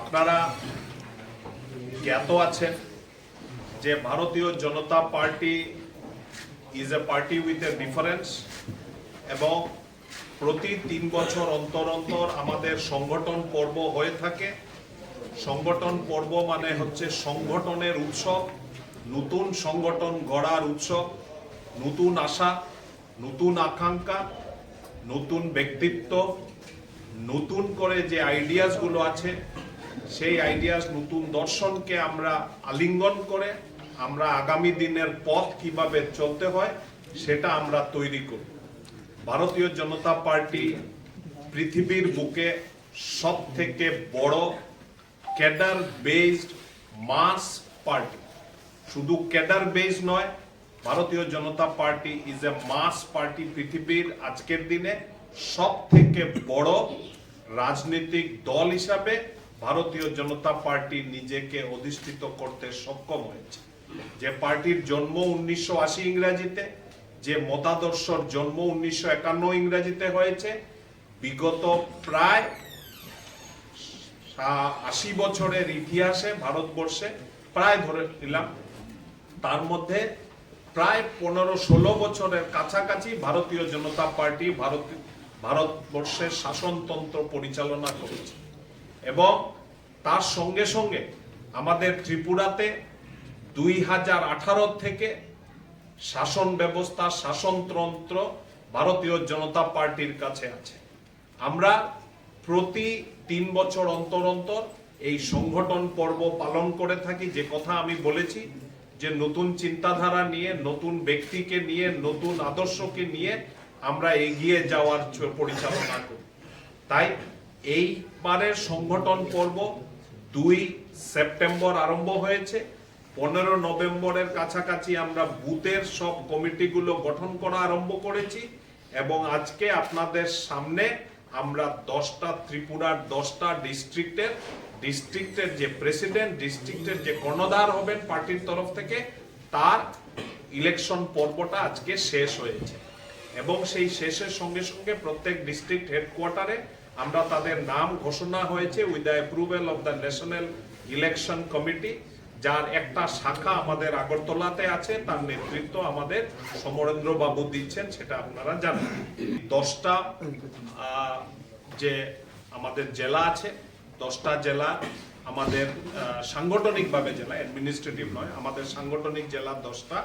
আপনারা জ্ঞাত আছেন যে Bharatiya Janata Party is a party with a difference এবং প্রতি তিন বছর অন্তর অন্তর আমাদের সংগঠন পর্ব হয়ে থাকে। সংগঠন পর্ব মানে হচ্ছে সংগঠনের উৎসব, নতুন সংগঠন গড়ার উৎসব, নতুন আশা, নতুন আকাঙ্ক্ষা, নতুন ব্যক্তিত্ব, নতুন করে যে আইডিয়াসগুলো আছে সেই আইডিয়াস নতুন দর্শনকে আমরা আলিঙ্গন করে আমরা আগামী দিনের পথ কীভাবে চলতে হয় সেটা আমরা তৈরি করব। ভারতীয় জনতা পার্টি পৃথিবীর বুকে সব থেকে বড় ক্যাডার বেসড মাস পার্টি। শুধু ক্যাডার বেস নয়, Bharatiya Janata Party is a mass party পৃথিবীর আজকের দিনে সব থেকে বড় রাজনৈতিক দল হিসাবে ভারতীয় জনতা পার্টি নিজেকে অধিষ্ঠিত করতে সক্ষম হয়েছে। যে পার্টির জন্ম উনিশশো আশি ইংরেজিতে, যে মতাদর্শর জন্ম উনিশশো একান্ন ইংরেজিতে হয়েছে, বিগত প্রায় আশি বছরের ইতিহাসে, ভারতবর্ষে প্রায় ধরে নিলাম, তার মধ্যে প্রায় পনেরো ষোলো বছরের কাছাকাছি ভারতীয় জনতা পার্টি ভারত ভারতবর্ষের শাসনতন্ত্র পরিচালনা করেছে। এবং তার সঙ্গে সঙ্গে আমাদের ত্রিপুরাতে দুই হাজার আঠারো থেকে শাসন ব্যবস্থা শাসনতন্ত্র ভারতীয় জনতা পার্টির কাছে আছে। আমরা প্রতি তিন বছর অন্তর অন্তর এই সংগঠন পর্ব পালন করে থাকি। যে কথা আমি বলেছি, যে নতুন চিন্তাধারা নিয়ে, নতুন ব্যক্তিকে নিয়ে, নতুন আদর্শকে নিয়ে আমরা এগিয়ে যাওয়ার পরিচালনা করি। তাই এইবারের সংগঠন পর্ব দুই সেপ্টেম্বর আরম্ভ হয়েছে। পনেরো নভেম্বরের কাছাকাছি আমরা বুথের সব কমিটিগুলো গঠন করা আরম্ভ করেছি এবং আজকে আপনাদের সামনে আমরা দশটা, ত্রিপুরার দশটা ডিস্ট্রিক্টের ডিস্ট্রিক্টের যে প্রেসিডেন্ট, ডিস্ট্রিক্টের যে কর্ণধার হবেন পার্টির তরফ থেকে, তার ইলেকশন পর্বটা আজকে শেষ হয়েছে। এবং সেই শেষের সঙ্গে সঙ্গে প্রত্যেক ডিস্ট্রিক্ট হেডকোয়ার্টারে আমরা তাদের নাম ঘোষণা হয়েছে with the approval of the national election committee যার একটা শাখা আমাদের আগরতলাতে আছে, তার নেতৃত্ব আমাদের সমরেন্দ্র বাবু দিচ্ছেন, সেটা আপনারা জানেন। দশটা যে আমাদের জেলা আছে, দশটা জেলা আমাদের সাংগঠনিকভাবে জেলা অ্যাডমিনিস্ট্রেটিভ নয়, আমাদের সাংগঠনিক জেলা দশটা,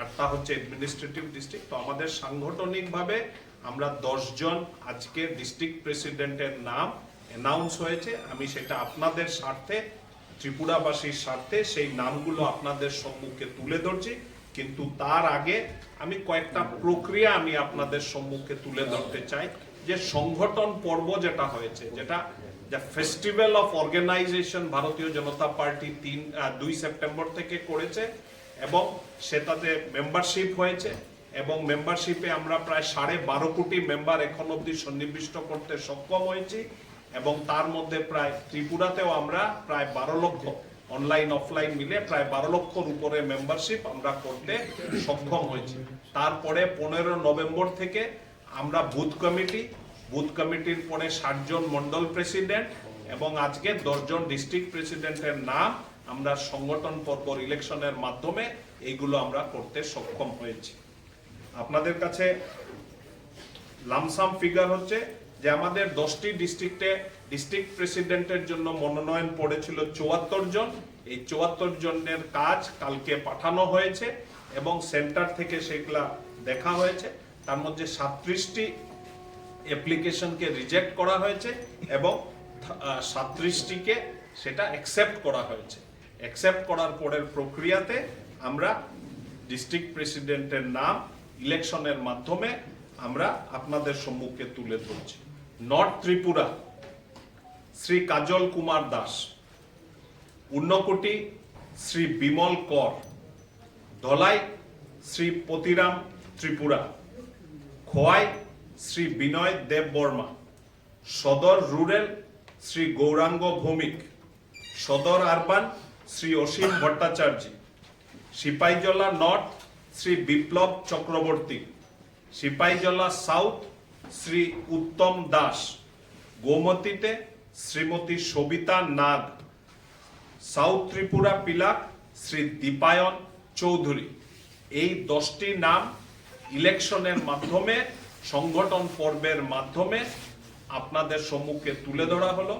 আটটা হচ্ছে অ্যাডমিনিস্ট্রেটিভ ডিস্ট্রিক্ট তো আমাদের সাংগঠনিকভাবে আমরা দশজন আজকে ডিস্ট্রিক্ট প্রেসিডেন্টের নাম অ্যানাউন্স হয়েছে। আমি সেটা আপনাদের স্বার্থে, ত্রিপুরাবাসীর স্বার্থে সেই নামগুলো আপনাদের সম্মুখে তুলে ধরছি। কিন্তু তার আগে আমি কয়েকটা প্রক্রিয়া আমি আপনাদের সম্মুখে তুলে ধরতে চাই। যে সংগঠন পর্ব যেটা হয়েছে, যেটা ফেস্টিভ্যাল অফ অর্গানাইজেশন ভারতীয় জনতা পার্টি তিন দুই সেপ্টেম্বর থেকে করেছে এবং সেটাতে মেম্বারশিপ হয়েছে। এবং মেম্বারশিপে আমরা প্রায় সাড়ে বারো কোটি মেম্বার এখন অবধি সন্নিবিষ্ট করতে সক্ষম হয়েছি এবং তার মধ্যে প্রায় ত্রিপুরাতেও আমরা প্রায় বারো লক্ষ অনলাইন অফলাইন মিলে প্রায় বারো লক্ষর উপরে মেম্বারশিপ আমরা করতে সক্ষম হয়েছি। তারপরে পনেরো নভেম্বর থেকে আমরা বুথ কমিটি, বুথ কমিটির পরে ষাটজন মন্ডল প্রেসিডেন্ট এবং আজকে দশজন ডিস্ট্রিক্ট প্রেসিডেন্টের নাম আমরা সংগঠন পর্ব ইলেকশনের মাধ্যমে এইগুলো আমরা করতে সক্ষম হয়েছি। আপনাদের কাছে লামসাম ফিগার হচ্ছে যে আমাদের দশটি ডিস্ট্রিক্টে ডিস্ট্রিক্ট প্রেসিডেন্টের জন্য মনোনয়ন পড়েছিল চুয়াত্তর জন। এই চুয়াত্তর জনের কাজ কালকে পাঠানো হয়েছে এবং সেন্টার থেকে সেগুলা দেখা হয়েছে। তার মধ্যে সাতত্রিশটি অ্যাপ্লিকেশনকে রিজেক্ট করা হয়েছে এবং সাতত্রিশটিকে সেটা অ্যাকসেপ্ট করা হয়েছে। অ্যাকসেপ্ট করার পরের প্রক্রিয়াতে আমরা ডিস্ট্রিক্ট প্রেসিডেন্টের নাম ইলেকশনের মাধ্যমে আমরা আপনাদের সম্মুখে তুলে ধরছি। নর্থ ত্রিপুরা, শ্রী কাজল কুমার দাস উন্নকোটি শ্রী বিমল কর, ধলাই শ্রী পতিরাম ত্রিপুরা, খোয়াই শ্রী বিনয় দেব বর্মা, সদর রুরেল Shri Gouranga Bhowmik, Sadar urban Shri Asim Bhattacharya, Sepahijala north Shri Biplab Chakraborty Sepahijala south Shri Uttam Das, গোমতীতে Shrimati Sabita Nag, south Tripura Pilak Shri Dipayan Chowdhury. এই দশটি নাম ইলেকশনের মাধ্যমে, সংগঠন পর্বের মাধ্যমে আপনাদের সম্মুখে তুলে ধরা হলো।